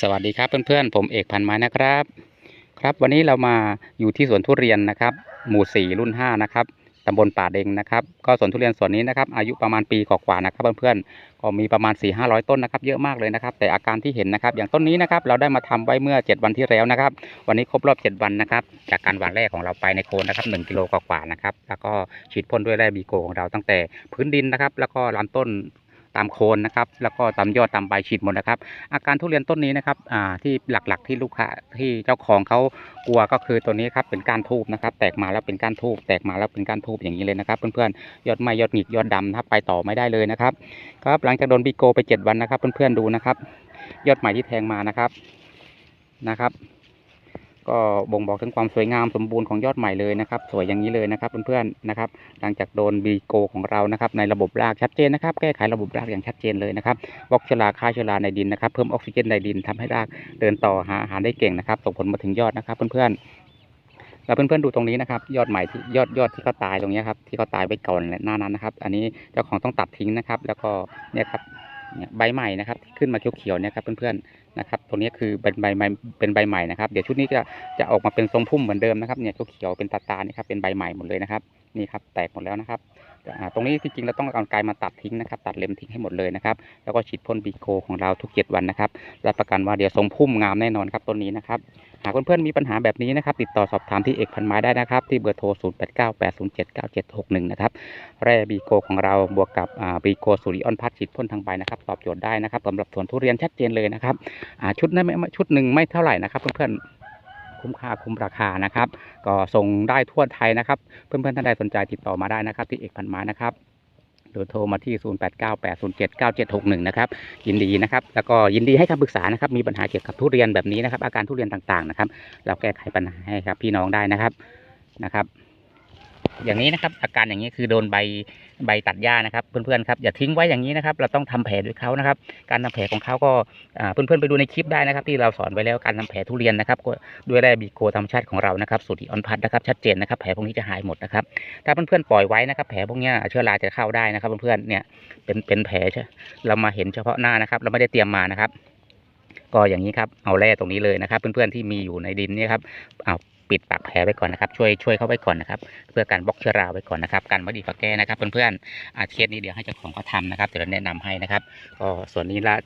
สวัสดีครับเพื่อนๆ ผมเอกพันไม้นะครับ ครับวันนี้เรามาอยู่ที่สวนทุเรียนนะครับ หมู่ 4 รุ่น 5 นะครับตำบลป่าเด็งนะครับ ก็สวนทุเรียนสวนนี้นะครับ อายุประมาณปีกว่าๆนะครับเพื่อนๆ ก็มีประมาณ 4 5 0 0 ต้นนะครับ เยอะมากเลยนะครับ แต่อาการที่เห็นนะครับ อย่างต้นนี้นะครับ เราได้มาทำไว้เมื่อ 7 วันที่แล้วนะครับ วันนี้ครบรอบ 7 วันนะครับ จากการหว่านแรกของเราไปในโคนนะครับ1กิโลกว่าๆนะครับ แล้วก็ฉีดพ่นด้วยแร่บีโกของเราตั้งแต่พื้นดินนะครับ แล้วก็ลำต้น ตามโคนนะครับ แล้วก็ตามยอดตามใบฉีดหมดนะครับ อาการทุเรียนต้นนี้นะครับที่หลักๆที่ลูกค้าที่เจ้าของเขากลัวก็คือตัวนี้ครับเป็นก้านทูบนะครับ แตกมาแล้วเป็นก้านทูบแตกมาแล้วเป็นก้านทูบอย่างนี้เลยนะครับ เพื่อนๆยอดไม้ยอดหงิกยอดดำนะครับไปต่อไม่ได้เลยนะครับครับหลังจากโดนบีโกไป 7 วันนะครับ เพื่อนๆดูนะครับ ยอดใหม่ที่แทงมานะครับนะครับ ก็บ่งบอกถึงความสวยงามสมบูรณ์ของยอดใหม่เลยนะครับ สวยอย่างนี้เลยนะครับเพื่อนๆนะครับ หลังจากโดนบีโกของเรานะครับ ในระบบรากชัดเจนนะครับ แก้ไขระบบรากอย่างชัดเจนเลยนะครับบล็อกเชื้อราฆ่าเชื้อราในดินนะครับ เพิ่มออกซิเจนในดินทำให้รากเดินต่อหาอาหารได้เก่งนะครับ ส่งผลมาถึงยอดนะครับ เพื่อนๆแล้วเพื่อนๆดูตรงนี้นะครับ ยอดใหม่ที่ยอดยอดที่เขาตายตรงนี้ครับที่เขาตายไปก่อนหน้านั้นนะครับ อันนี้เจ้าของต้องตัดทิ้งนะครับ แล้วก็เนี่ยครับ ใบใหม่นะครับที่ขึ้นมาเขียวๆเนี่ยครับเพื่อนๆนะครับตรงนี้คือเป็นใบใหม่เป็นใบใหม่นะครับเดี๋ยวชุดนี้จะจะออกมาเป็นทรงพุ่มเหมือนเดิมนะครับเนี่ยเขียวๆเป็นตาตานี่ครับเป็นใบใหม่หมดเลยนะครับนี่ครับแตกหมดแล้วนะครับ ตรงนี้จริงๆเราต้องเอากายมาตัดทิ้งนะครับ ตัดเล็มทิ้งให้หมดเลยนะครับ แล้วก็ฉีดพ่นบีโกของเราทุกเจ็ดวันนะครับรับประกันว่าเดี๋ยวทรงพุ่มงามแน่นอนครับต้นนี้นะครับหากเพื่อนๆมีปัญหาแบบนี้นะครับติดต่อสอบถามที่เอกพันไม้ได้นะครับ ที่เบอร์โทร 0 8 9 8 0 7 9 7 6 1 นะครับแร่บีโกของเราบวกกับบีโกสุริออนพัดฉีดพ่นทางใบนะครับตอบโจทย์ได้นะครับสำหรับสวนทุเรียนชัดเจนเลยนะครับชุดนั้นไม่ชุดหนึ่งไม่เท่าไหร่นะครับเพื่อนๆ คุ้มค่าคุ้มราคานะครับ ก็ส่งได้ทั่วไทยนะครับ เพื่อนๆท่านใดสนใจติดต่อมาได้นะครับ ที่เอกพันไม้นะครับหรือโทรมาที่ 0898079761 นะครับ ยินดีนะครับ แล้วก็ยินดีให้คำปรึกษานะครับ มีปัญหาเกี่ยวกับทุเรียนแบบนี้นะครับ อาการทุเรียนต่างๆนะครับ เราแก้ไขปัญหาให้ครับพี่น้องได้นะครับ นะครับ อย่างนี้นะครับ อาการอย่างนี้คือโดนใบใบตัดหญ้านะครับ เพื่อนๆครับอย่าทิ้งไว้อย่างนี้นะครับ เราต้องทำแผลด้วยเขานะครับ การทำแผลของเขาก็อ่าเพื่อนๆไปดูในคลิปได้นะครับ ที่เราสอนไว้แล้วการทำแผลทุเรียนนะครับก็ด้วยแร่บีโกธรรมชาติของเรานะครับสูตรออนพัดนะครับชัดเจนนะครับแผลพวกนี้จะหายหมดนะครับถ้าเพื่อนๆปล่อยไว้นะครับ แผลพวกนี้เชื้อราจะเข้าได้นะครับเพื่อนๆเนี่ยเป็นเป็นแผลใช่เรามาเห็นเฉพาะหน้านะครับ เราไม่ได้เตรียมมานะครับก็อย่างนี้ครับเอาแร่ตรงนี้เลยนะครับ เพื่อนๆที่มีอยู่ในดินนี่ครับเอา ปิดปากแผลไว้ก่อนนะครับ ช่วยช่วยเข้าไว้ก่อนนะครับ เพื่อการบล็อกเชื้อราไว้ก่อนนะครับการม่ดีฝักแก้นะครับเพื่อนๆอาเคสนี้เดี๋ยวให้เจ้าของเขาทำนะครับเดี๋ยวเราแนะนำให้นะครับก็ส่วนนี้ละ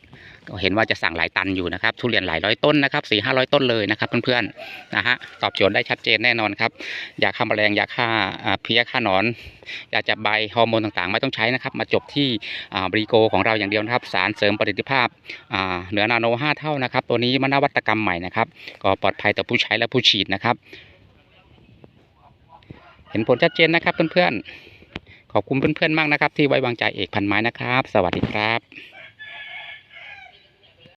ก็เห็นว่าจะสั่งหลายตันอยู่นะครับ ทุเรียนหลายร้อยต้นนะครับสี่ห้าร้อยต้นเลยนะครับเพื่อนๆนะฮะตอบโจทย์ได้ชัดเจนแน่นอนครับอยากฆ่าแมลงอยากฆ่าเพลี้ยฆ่าหนอนอยากจะใบฮอร์โมนต่างๆ ไม่ต้องใช้นะครับ มาจบที่บริโกของเราอย่างเดียวนะครับ สารเสริมประสิทธิภาพเหนือนาโนห้าเท่านะครับ ตัวนี้มันนวัตกรรมใหม่นะครับ ก็ปลอดภัยต่อผู้ใช้และผู้ฉีดนะครับ เห็นผลชัดเจนนะครับเพื่อนๆ ขอบคุณเพื่อนๆ มากนะครับ ที่ไว้วางใจเอกพันไม้นะครับ สวัสดีครับ